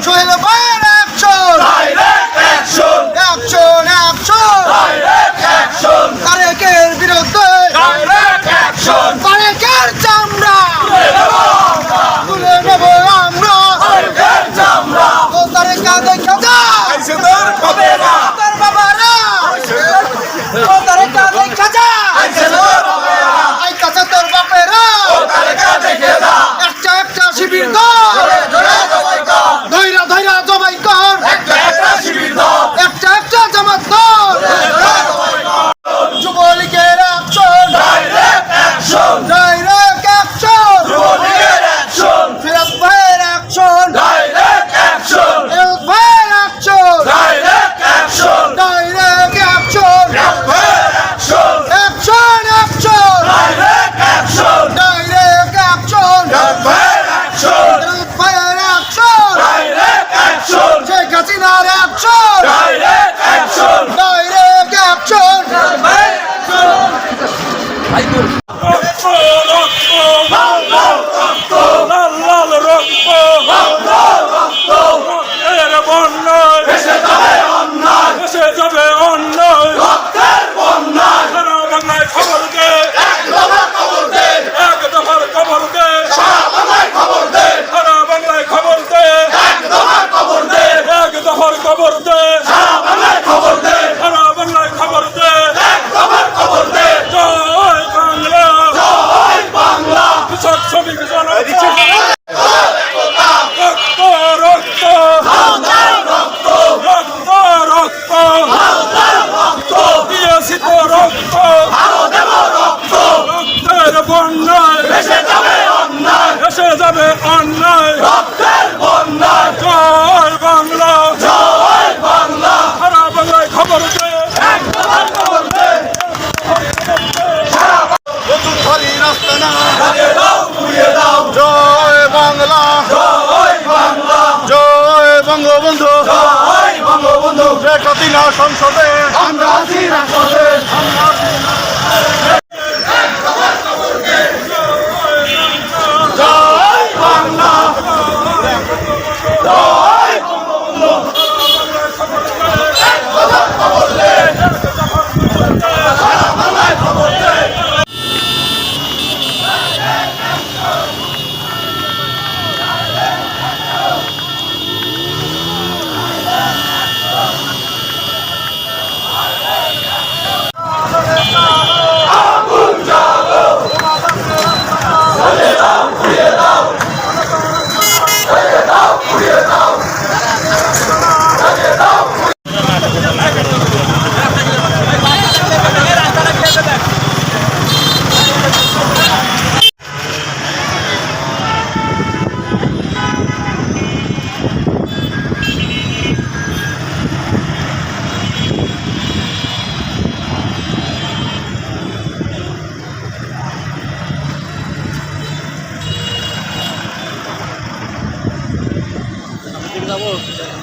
追出了吗？Aí, duro. আমরা সাথী না সংসদে। আমরা আছি রাষ্ট্রদে যাব।